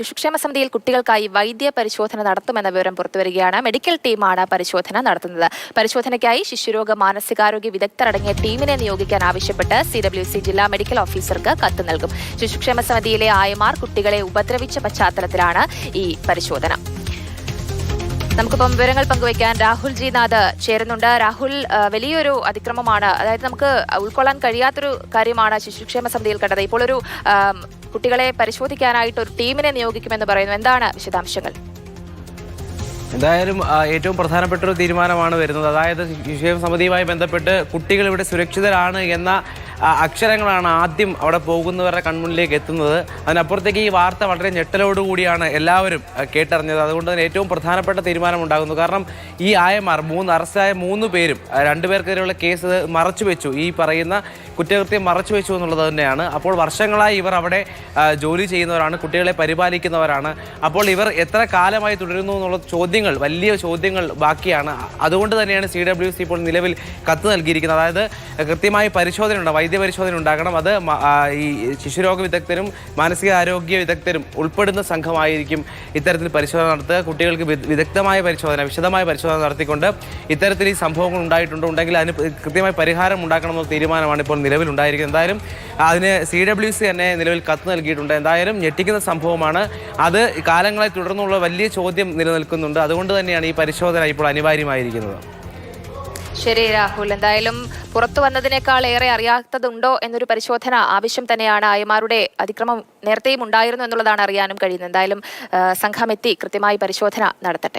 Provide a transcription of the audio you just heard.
ശിശുക്ഷേമ സമിതിയിൽ കുട്ടികൾക്കായി വൈദ്യ പരിശോധന നടത്തുമെന്ന വിവരം പുറത്തുവരികയാണ്. മെഡിക്കൽ ടീമാണ് പരിശോധന നടത്തുന്നത്. പരിശോധനയ്ക്കായി ശിശുരോഗ മാനസികാരോഗ്യ വിദഗ്ധരടങ്ങിയ ടീമിനെ നിയോഗിക്കാൻ ആവശ്യപ്പെട്ട് സി ഡബ്ല്യു സി ജില്ലാ മെഡിക്കൽ ഓഫീസർക്ക് കത്ത് നൽകും. ശിശുക്ഷേമ സമിതിയിലെ ആയമാർ കുട്ടികളെ ഉപദ്രവിച്ച പശ്ചാത്തലത്തിലാണ് ഈ പരിശോധന. നമുക്കിപ്പം വിവരങ്ങൾ പങ്കുവയ്ക്കാൻ രാഹുൽ ജി നാഥ് ചേരുന്നുണ്ട്. രാഹുൽ വലിയൊരു അതിക്രമമാണ്. അതായത് നമുക്ക് ഉൾക്കൊള്ളാൻ കഴിയാത്തൊരു കാര്യമാണ് ശിശുക്ഷേമ സമിതിയിൽ കണ്ടത്. ഇപ്പോൾ ഒരു കുട്ടികളെ പരിശോധിക്കാനായിട്ട് ഒരു ടീമിനെ നിയോഗിക്കുമെന്ന് പറയുന്നു. എന്താണ് വിശദാംശങ്ങൾ? എന്തായാലും ഏറ്റവും പ്രധാനപ്പെട്ട ഒരു തീരുമാനമാണ് വരുന്നത്. അതായത് ശിശുക്ഷേമ സമിതിയുമായി ബന്ധപ്പെട്ട് കുട്ടികൾ ഇവിടെ സുരക്ഷിതരാണ് എന്ന അക്ഷരങ്ങളാണ് ആദ്യം അവിടെ പോകുന്നവരുടെ കൺമുന്നിലേക്ക് എത്തുന്നത്. അതിനപ്പുറത്തേക്ക് ഈ വാർത്ത വളരെ ഞെട്ടലോടുകൂടിയാണ് എല്ലാവരും കേട്ടറിഞ്ഞത്. അതുകൊണ്ട് തന്നെ ഏറ്റവും പ്രധാനപ്പെട്ട തീരുമാനം ഉണ്ടാകുന്നു കാരണം ഈ ആയമാർ മൂന്ന് അറസ്റ്റായ മൂന്ന് പേരും രണ്ടുപേർക്കെതിരെയുള്ള കേസ് മറച്ചു വെച്ചു. ഈ പറയുന്ന കുറ്റകൃത്യം മറച്ചു വെച്ചു എന്നുള്ളത് തന്നെയാണ്. അപ്പോൾ വർഷങ്ങളായി ഇവർ അവിടെ ജോലി ചെയ്യുന്നവരാണ് കുട്ടികളെ പരിപാലിക്കുന്നവരാണ്. അപ്പോൾ ഇവർ എത്ര കാലമായി തുടരുന്നു എന്നുള്ള ചോദ്യങ്ങൾ വലിയ ചോദ്യങ്ങൾ ബാക്കിയാണ്. അതുകൊണ്ട് തന്നെയാണ് സി ഡബ്ല്യു സി ഇപ്പോൾ നിലവിൽ കത്ത് നൽകിയിരിക്കുന്നത്. അതായത് കൃത്യമായി പരിശോധന ഉണ്ട് വൈദ്യ പരിശോധന ഉണ്ടാകണം. അത് ഈ ശിശുരോഗ വിദഗ്ധരും മാനസികാരോഗ്യ വിദഗ്ധരും ഉൾപ്പെടുന്ന സംഘമായിരിക്കും ഇത്തരത്തിൽ പരിശോധന നടത്തുക. കുട്ടികൾക്ക് വിദഗ്ധമായ പരിശോധന വിശദമായ പരിശോധന നടത്തിക്കൊണ്ട് ഇത്തരത്തിൽ ഈ സംഭവങ്ങൾ ഉണ്ടായിട്ടുണ്ടോ. ഉണ്ടെങ്കിൽ അതിന് കൃത്യമായി പരിഹാരം ഉണ്ടാക്കണമെന്ന തീരുമാനമാണ് ഇപ്പോൾ നിലവിലുണ്ടായിരിക്കുന്നത് എന്തായാലും അതിന് സി ഡബ്ല്യു സി തന്നെ നിലവിൽ കത്ത് നൽകിയിട്ടുണ്ട്. എന്തായാലും ഞെട്ടിക്കുന്ന സംഭവമാണ്. അത് കാലങ്ങളെ തുടർന്നുള്ള വലിയ ചോദ്യം നിലനിൽക്കുന്നുണ്ട്. അതുകൊണ്ട് തന്നെയാണ് ഈ പരിശോധന ഇപ്പോൾ അനിവാര്യമായിരിക്കുന്നത്. ശരി രാഹുൽ. എന്തായാലും പുറത്തു വന്നതിനേക്കാൾ ഏറെ അറിയാത്തതുണ്ടോ എന്നൊരു പരിശോധന ആവശ്യം തന്നെയാണ് ആയമാരുടെ അതിക്രമം നേരത്തെയും ഉണ്ടായിരുന്നു എന്നുള്ളതാണ് അറിയാനും കഴിയുന്നത്. എന്തായാലും സംഘം എത്തി കൃത്യമായി പരിശോധന നടത്തട്ടെ.